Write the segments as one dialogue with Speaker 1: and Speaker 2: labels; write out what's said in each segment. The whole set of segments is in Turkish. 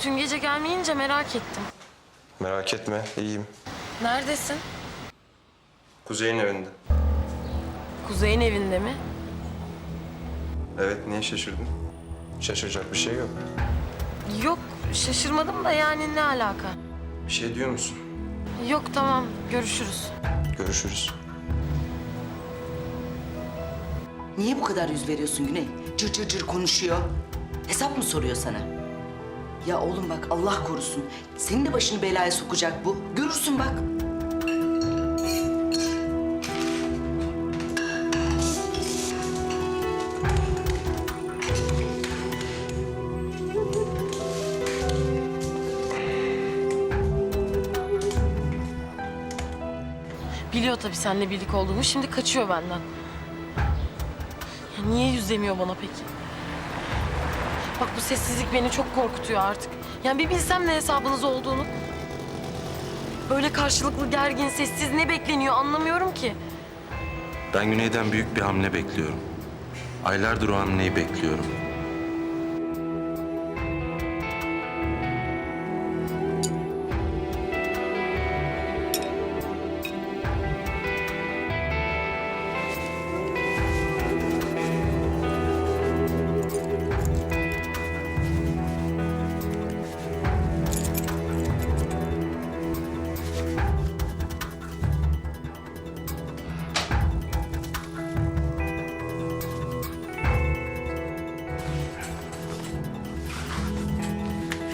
Speaker 1: Bütün gece gelmeyince merak ettim.
Speaker 2: Merak etme, iyiyim.
Speaker 1: Neredesin?
Speaker 2: Kuzey'in evinde.
Speaker 1: Kuzey'in evinde mi?
Speaker 2: Evet, niye şaşırdın? Şaşıracak bir şey yok.
Speaker 1: Yok şaşırmadım da yani ne alaka?
Speaker 2: Bir şey diyor musun?
Speaker 1: Yok tamam görüşürüz.
Speaker 2: Görüşürüz.
Speaker 3: Niye bu kadar yüz veriyorsun Güney? Cır cır cır konuşuyor. Hesap mı soruyor sana? Ya oğlum bak Allah korusun. Senin de başını belaya sokacak bu. Görürsün bak.
Speaker 1: Biliyor tabii seninle birlik olduğumu şimdi kaçıyor benden. Ya niye yüz demiyor bana peki? Bak bu sessizlik beni çok korkutuyor artık. Yani bir bilsem ne hesabınız olduğunu. Böyle karşılıklı gergin, sessiz ne bekleniyor anlamıyorum ki.
Speaker 4: Ben Güney'den büyük bir hamle bekliyorum. Aylardır o hamleyi bekliyorum.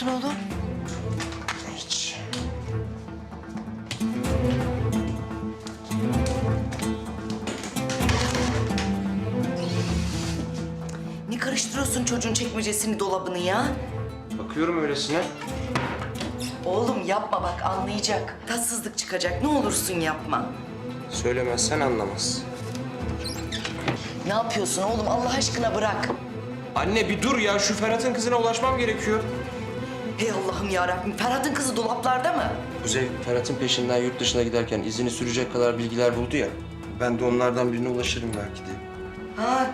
Speaker 3: Yapıyorsun oğlum?
Speaker 2: Hiç.
Speaker 3: Ne karıştırıyorsun çocuğun çekmecesini, dolabını ya?
Speaker 2: Bakıyorum öylesine.
Speaker 3: Oğlum yapma bak anlayacak. Tatsızlık çıkacak. Ne olursun yapma.
Speaker 2: Söylemezsen anlamaz.
Speaker 3: Ne yapıyorsun oğlum? Allah aşkına bırak.
Speaker 2: Anne bir dur ya, şu Ferhat'ın kızına ulaşmam gerekiyor.
Speaker 3: Hey Allah'ım ya Rabbim. Ferhat'ın kızı dolaplarda mı?
Speaker 2: Kuzey, Ferhat'ın peşinden yurt dışına giderken izini sürecek kadar bilgiler buldu ya. Ben de onlardan birine ulaşırım belki diye.
Speaker 3: Ha,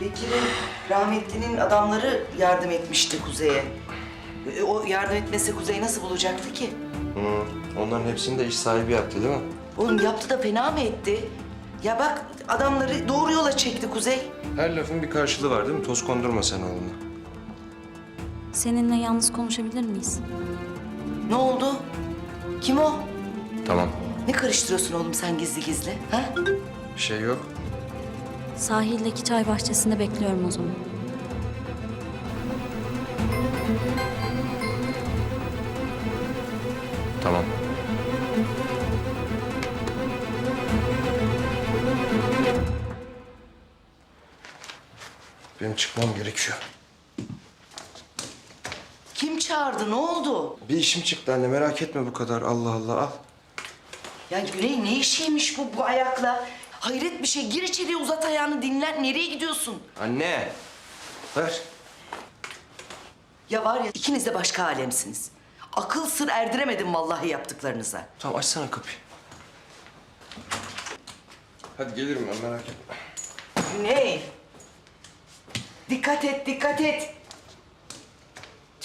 Speaker 3: Bekir'in, rahmetlinin adamları yardım etmişti Kuzey'e. E, O yardım etmese Kuzey nasıl bulacaktı ki?
Speaker 2: Hı, onların hepsini de iş sahibi yaptı değil mi?
Speaker 3: Oğlum yaptı da fena mı etti? Ya bak adamları doğru yola çekti Kuzey.
Speaker 2: Her lafın bir karşılığı var değil mi? Toz kondurma sen oğluna.
Speaker 5: Seninle yalnız konuşabilir miyiz?
Speaker 3: Ne oldu? Kim o?
Speaker 2: Tamam.
Speaker 3: Ne karıştırıyorsun oğlum sen gizli gizli? Ha?
Speaker 2: Bir şey yok.
Speaker 5: Sahildeki çay bahçesinde bekliyorum o zaman.
Speaker 2: Tamam. Benim çıkmam gerekiyor.
Speaker 3: Çağırdı? Ne oldu?
Speaker 2: Bir işim çıktı anne merak etme bu kadar. Allah Allah al.
Speaker 3: Ya Güney ne işiymiş bu bu ayakla? Hayret bir şey. Gir içeriye uzat ayağını dinlen. Nereye gidiyorsun?
Speaker 2: Anne. Ver.
Speaker 3: Ya var ya ikiniz de başka alemsiniz. Akıl sır erdiremedim vallahi yaptıklarınıza.
Speaker 2: Tamam açsana kapıyı. Hadi gelirim ben merak etme.
Speaker 3: Güney. Dikkat et, dikkat et.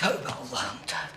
Speaker 3: Tövbe Allah'ım tövbe.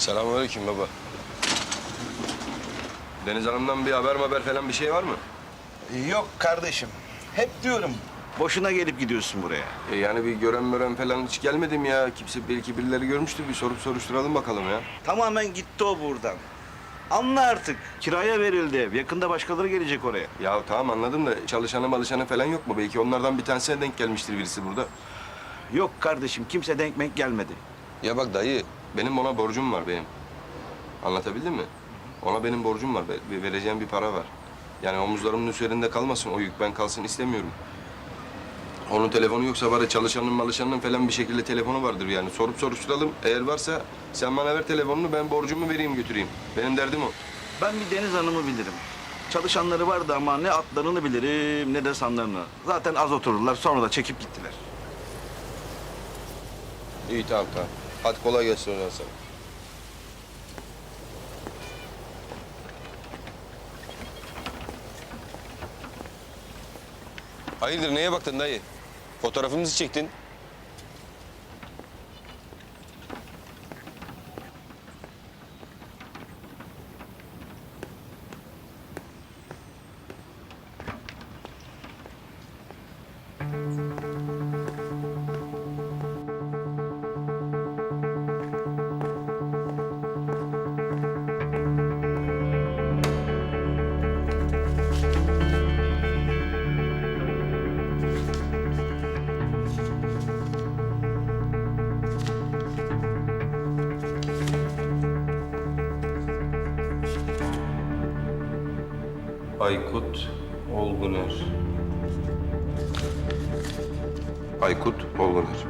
Speaker 6: Selamünaleyküm baba. Deniz Hanım'dan bir haber haber falan bir şey var mı?
Speaker 7: Yok kardeşim. Hep diyorum. Boşuna gelip gidiyorsun buraya.
Speaker 6: E yani bir gören mören falan hiç gelmedim ya. Kimse belki birileri görmüştür. Bir sorup soruşturalım bakalım ya.
Speaker 7: Tamamen gitti o buradan. Anla artık. Kiraya verildi ev. Yakında başkaları gelecek oraya.
Speaker 6: Ya tamam anladım da çalışanı malışanı falan yok mu? Belki onlardan bir tanesine denk gelmiştir birisi burada.
Speaker 7: Yok kardeşim. Kimse denk gelmedi.
Speaker 6: Ya bak dayı benim ona borcum var benim. Anlatabildim mi? Ona benim borcum var. Ve- Vereceğim bir para var. Yani omuzlarımın üzerinde kalmasın o yük. Ben kalsın istemiyorum. Onun telefonu yoksa ya çalışanın malışanın falan bir şekilde telefonu vardır yani. Sorup soruşturalım. Eğer varsa sen bana ver telefonunu ben borcumu vereyim götüreyim. Benim derdim o.
Speaker 7: Ben bir Deniz Hanım'ı bilirim. Çalışanları vardı ama ne atlarını bilirim ne de sanlarını. Zaten az oturdular sonra da çekip gittiler.
Speaker 6: İyi tamam tamam. Hadi kolay gelsin zaman sana. Hayırdır neye baktın dayı? Fotoğrafımızı çektin. Aykut Olguner. Aykut Olguner.